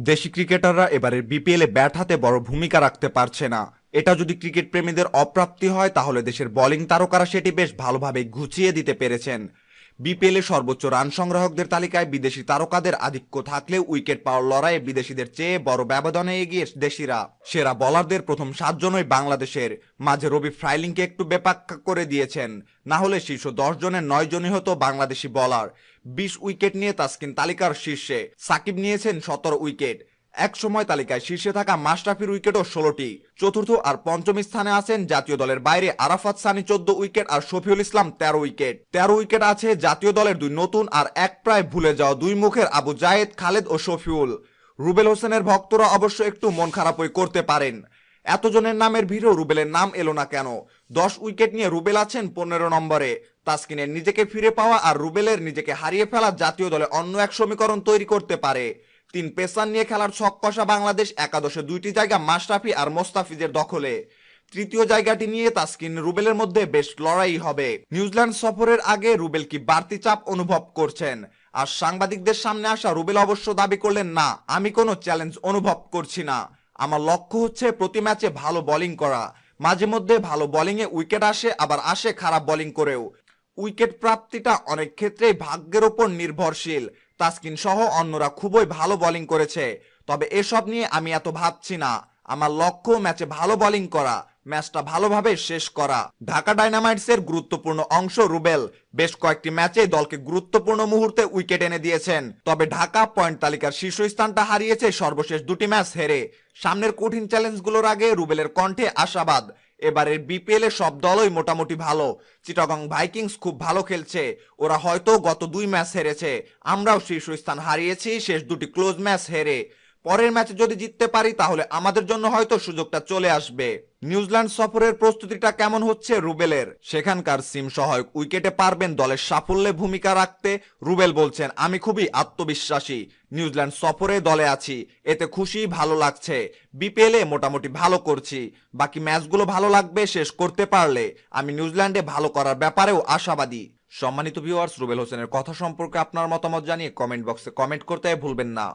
দেশি ক্রিকেটাররা এবারের বিপিএলে ব্যাট হাতে বড় ভূমিকা রাখতে পারছে না। এটা যদি ক্রিকেট প্রেমীদের অপ্রাপ্তি হয়, তাহলে দেশের বোলিং তারকারা সেটি বেশ ভালোভাবে ঘুচিয়ে দিতে পেরেছেন। বিপিএলে সর্বোচ্চ রান সংগ্রাহকদের তালিকায় বিদেশি তারকাদের আধিক্য থাকলেও উইকেট পাওয়ার লড়াইয়ে বিদেশিদের চেয়ে বড় ব্যবধানে এগিয়ে দেশিরা। সেরা বলারদের প্রথম সাতজনই বাংলাদেশের। মাঝে রবি ফ্রাইলিংকে একটু বেপাক্কা করে দিয়েছেন। না হলে শীর্ষ দশ জনের নয় জনই হতো বাংলাদেশি বলার। বিশ উইকেট নিয়ে তাসকিন তালিকার শীর্ষে সাকিব নিয়েছেন সতেরো উইকেট। এক সময় তালিকায় শীর্ষে থাকা মাশরাফির উইকেটও ষোলোটি। চতুর্থ আর পঞ্চম স্থানে আছেন জাতীয় দলের বাইরে আরাফাত সানি চোদ্দ উইকেট আর শফিউল ইসলাম তেরো উইকেট। তেরো উইকেট আছে জাতীয় দলের দুই নতুন আর এক প্রায় ভুলে যাওয়া দুই মুখের আবু জায়েদ, খালেদ ও শফিউল। রুবেল হোসেনের ভক্তরা অবশ্য একটু মন খারাপই করতে পারেন। এতজনের নামের ভিড়েও রুবেলের নাম এলো না কেন? দশ উইকেট নিয়ে রুবেল আছেন পনেরো নম্বরে। তাসকিনের নিজেকে ফিরে পাওয়া আর রুবেলের নিজেকে হারিয়ে ফেলা জাতীয় দলে অন্য এক সমীকরণ তৈরি করতে পারে। তিন পেসার নিয়ে খেলার ছক কষা বাংলাদেশ একাদশে দুইটি জায়গা মাশরাফি আর মোস্তাফিজের দখলে। তৃতীয় জায়গাটি নিয়ে তাসকিন রুবেলের মধ্যে বেশ লড়াই হবে। নিউজিল্যান্ড সফরের আগে রুবেল কি বাড়তি চাপ অনুভব করছেন? আর সাংবাদিকদের সামনে আসা রুবেল অবশ্য দাবি করলেন, না, আমি কোনো চ্যালেঞ্জ অনুভব করছি না। আমার লক্ষ্য হচ্ছে প্রতি ম্যাচে ভালো বোলিং করা। মাঝে মধ্যে ভালো বোলিংয়ে উইকেট আসে, আবার আসে খারাপ বোলিং করেও। উইকেট প্রাপ্তিটা অনেক ক্ষেত্রেই ভাগ্যের ওপর নির্ভরশীল। তাসকিন সহ অন্যরা খুবই ভালো বোলিং করেছে। তবে এসব নিয়ে আমি এত ভাবছি না। আমার লক্ষ্য ম্যাচে ভালো বোলিং করা, ম্যাচটা ভালোভাবে শেষ করা। ঢাকা ডাইনামাইটসের গুরুত্বপূর্ণ অংশ রুবেল বেশ কয়েকটি ম্যাচে দলকে গুরুত্বপূর্ণ মুহূর্তে উইকেট এনে দিয়েছেন। তবে ঢাকা পয়েন্ট তালিকার শীর্ষস্থানটা হারিয়েছে সর্বশেষ দুটি ম্যাচ হেরে। সামনের কঠিন চ্যালেঞ্জগুলোর আগে রুবেলের কণ্ঠে আশাবাদ। এবারের বিপিএল এ সব দলই মোটামুটি ভালো। চিটাগং ভাইকিংস খুব ভালো খেলছে। ওরা হয়তো গত দুই ম্যাচ হেরেছে। আমরাও শীর্ষস্থান হারিয়েছি, শেষ দুটি ক্লোজ ম্যাচ হেরে। পরের ম্যাচে যদি জিততে পারি, তাহলে আমাদের জন্য হয়তো সুযোগটা চলে আসবে। নিউজিল্যান্ড সফরের প্রস্তুতিটা কেমন হচ্ছে রুবেলের? সেখানকার সিম সহায়ক উইকেটে পারবেন দলের সাফল্যে ভূমিকা রাখতে। রুবেল বলছেন, আমি খুবই আত্মবিশ্বাসী। নিউজিল্যান্ড সফরে দলে আছি। এতে খুশি, ভালো লাগছে। বিপিএলে মোটামুটি ভালো করছি। বাকি ম্যাচগুলো ভালো লাগবে, শেষ করতে পারলে। আমি নিউজিল্যান্ডে ভালো করার ব্যাপারেও আশাবাদী। সম্মানিত ভিউয়ার্স রুবেল হোসেনের কথা সম্পর্কে আপনার মতামত জানিয়ে কমেন্ট বক্সে কমেন্ট করতে ভুলবেন না।